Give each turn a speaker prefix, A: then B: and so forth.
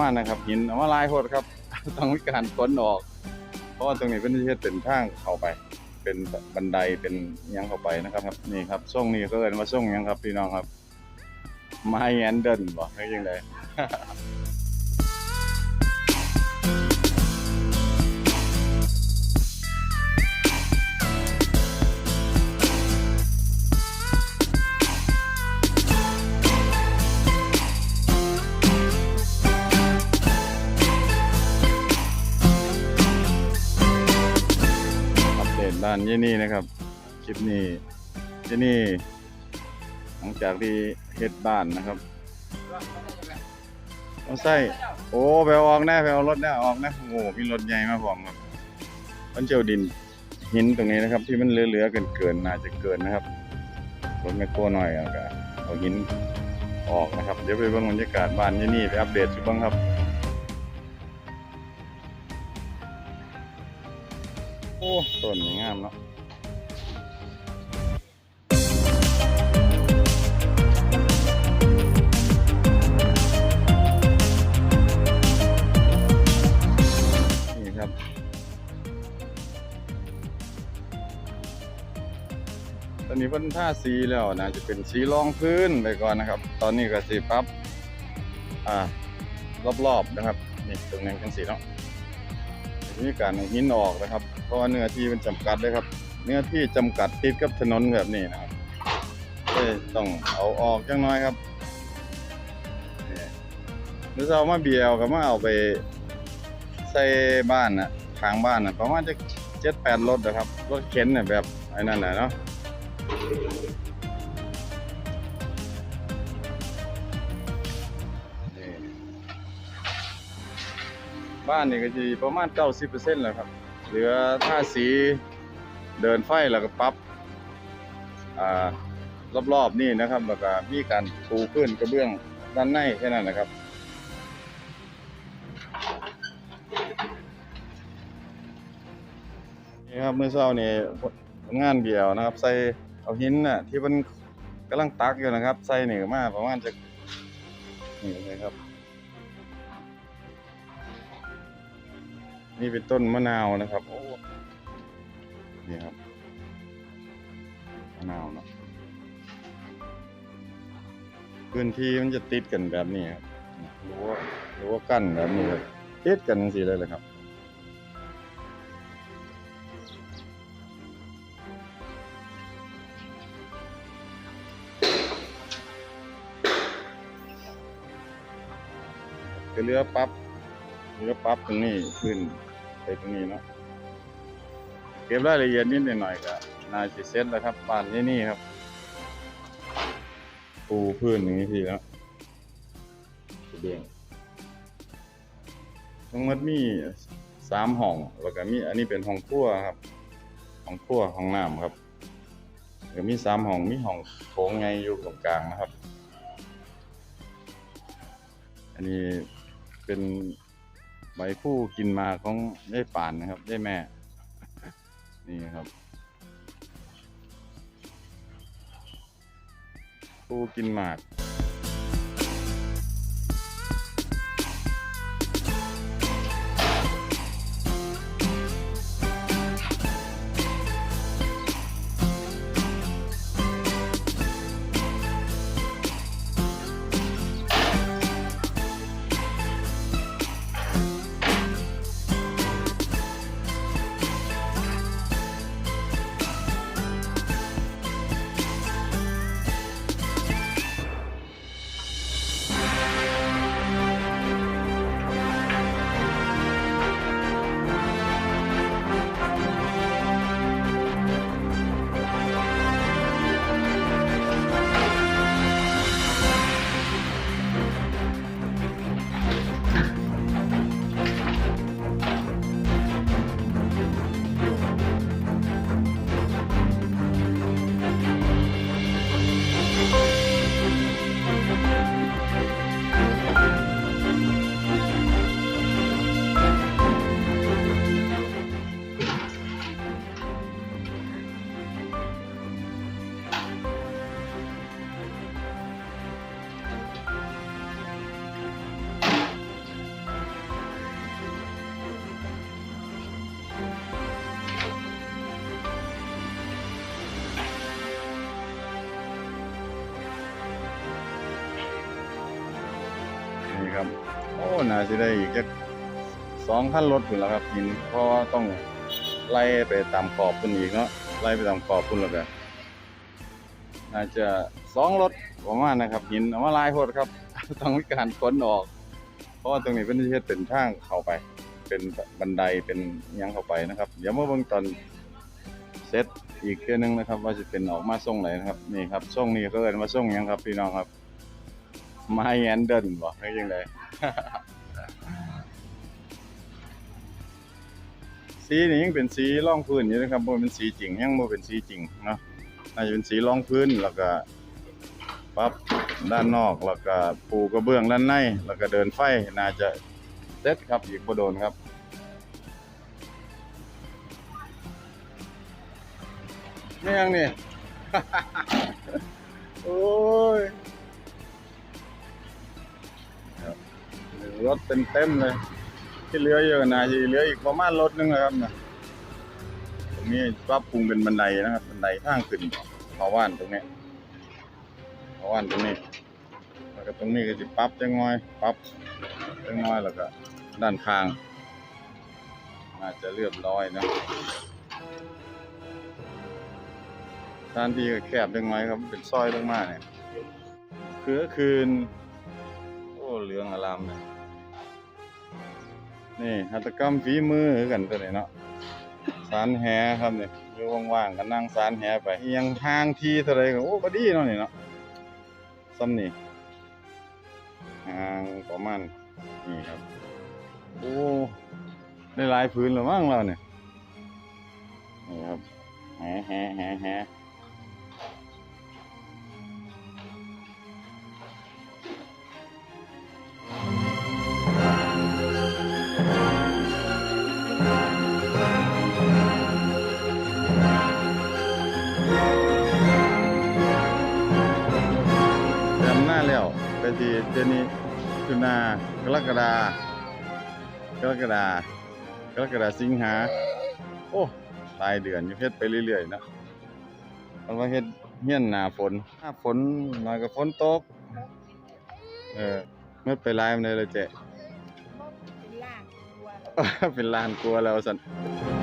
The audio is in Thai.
A: มานะครับหินเอามาลายโหดครับ ต้องมีการค้นออก เพราะว่าตรงนี้เป็นที่เฮ็ดเป็นทางเข้าไป เป็นบันไดเป็นยังเข้าไปนะครับครับนี่ครับส่งนี้ก็เอิ้นว่าส่งยังครับพี่น้องครับไม้แอนเดินบอกให้ยังไง อัปเดตบ้านยี่นี่นะครับ คลิปนี้ยี่นี่หลังจากที่เฮ็ดบ้านนะครับเอาใส่โอ้ไปเอาออกแน่ไปเอารถแน่ออกนะโอ้โหมีรถใหญ่มาพร้อมครับมันเจียวดินหินตรงนี้นะครับ ที่มันเหลือๆเกินเกินๆน่าจะเกินนะครับรถแมคโครหน่อยแล้วก็เอาหินออกนะครับ เดี๋ยวไปเบิ่งบรรยากาศบ้านยี่นี่ไปอัปเดตสุบ้างครับ ต้นนี่งามเนาะนี่ครับตอนนี้เพิ่นท่าสีแล้วนะจะเป็นสีรองพื้นไปก่อนนะครับ ตอนนี้ก็สีปรับอ่ารอบๆนะครับนี่ตรงนี้เป็นสีเนาะนี่การหินออกนะครับ เพราะเนื้อที่มันจำกัดเลยครับ เนื้อที่จำกัดติดกับถนนแบบนี้นะครับก็ต้องเอาออกจังน้อยครับหรือเอามาเบียวกับมาเอาไปใส่บ้านนะทางบ้านนะประมาณจะเจ็ดแปดรถนะครับรถเข็นเนี่ยแบบไอ้นั่นน่ะเนาะบ้านนี่ก็จะประมาณเก้าสิบเปอร์เซ็นต์แล้วครับ เหลือท่าสีเดินไฟแล้วก็ปรั๊บอ่ารอบๆนี่นะครับ แล้วก็มีการปูพื้นกระเบื้องด้านในแค่นั้นนะครับ นี่ครับเมื่อเช้านี่ผลงานเดียวนะครับ ใส่เอาหินน่ะที่มันกำลังตักอยู่นะครับ ใส่นี่ก็มาประมาณจะนี่เลยครับ นี่เป็นต้นมะนาวนะครับโอ้นี่ครับมะนาวเนาะพื้นที่มันจะติดกันแบบนี้ครับรั้วรั้วกั้นแบบนี้เลยติดกันสิเลยเลยครับเรือปั๊บ เรือปรั๊บตรงนี้ขึ้นไปตรงนี้เนาะเก็บรายละเอียดนิดหน่อยก็น่าจะเสร็จแล้วครับบ้านที่นี่ครับ ปูพื้นอย่างนี้ทีแล้วเบียงทั้งหมดมีสามห้องแล้วก็มีอันนี้เป็นห้องครัวครับห้องครัวห้องน้ำครับแล้วมีสามห้องมีห้องโถงไงอยู่ตรงกลางนะครับ อันนี้เป็น ใบคู่กินมาของได้ป่านนะครับ ได้แม่ นี่ครับคู่กินหมาก โอ้น่าจะได้อีกจักสองคันรถพุ่แล้วครับหินเพราะว่าต้องไล่ไปตามขอบพุ่นอีกเนาะไล่ไปตามขอบพุ่นแล้วก็น่าจะสองรถประมาณนะครับหินเอามาลายโพดครับต้องมีการขนออก เพราะว่าตรงนี้เป็นที่เฮ็ดเป็นทางเข้าไป เป็นบันไดเป็นยังเข้าไปนะครับ เดี๋ยวเมาเบิ่งตอนเซตอีกเทื่อนึงนะครับ ว่าจะเป็นออกมาทรงไหนนะครับนี่ครับทรงนี้ก็เอินว่าทรงยังครับพี่น้องครับ ไม้แอนเดิลบ่คือจังได สีนี่ยังเป็นสีรองพื้นอยู่นะครับบ่เป็นสีจริงยังบ่เป็นสีจริงเนาะน่าจะเป็นสีรองพื้นแล้วก็ปรับด้านนอกแล้วก็ปูกระเบื้องด้านในแล้วก็เดินไฟน่าจะเสร็จครับอีกบ่โดนครับไม่ยังนี่ โอ้ย รถเต็มๆเลย ที่เหลือเยอะนะที่เหลืออีกประมาณรถนึงนะครับนะตรงนี้ปรับปรุงเป็นบันไดนะครับ บันไดทางขึ้นเขาว่านตรงนี้เขาว่านตรงนี้แล้วก็ตรงนี้ก็จะปรับจังน้อยปรับจังน้อยแล้วก็ด้านข้างน่าจะเรียบร้อยนะด้านที่แคบจังน้อยครับเป็นซอยลงมาเนี่ยคือก็คืน โอ้เหลืองอลามเลย นี่หัตถกรรมฝีมือกันตัวนี้เนาะสารแหครับนี่อยู่ว่างๆก็นั่งสารแหไปยังห่างที่เท่าไรก็โอ้ก็ดีเนาะนี่เนาะซ้ำนี่หางประมาณนี่ครับโอ้ได้หลายพื้นแล้วมั้งเราเนี่ยนี่ครับแหแหแหแห แล้วไปทีเดือนนี้ตุนากรกฎากรกฎากรกฎาสิงหา โอ้หลายเดือนอยู่เฮ็ดไปเรื่อยๆเนาะเพราะว่าเฮ็ดเฮียนหน้าฝนหน้าฝนน้อยก็ฝนตก เออเมื่อไปไลฟ์เลยเลยเจ๊
B: เป็นล่างตัว
A: เป็นลานกลัวแล้วสัน
B: เ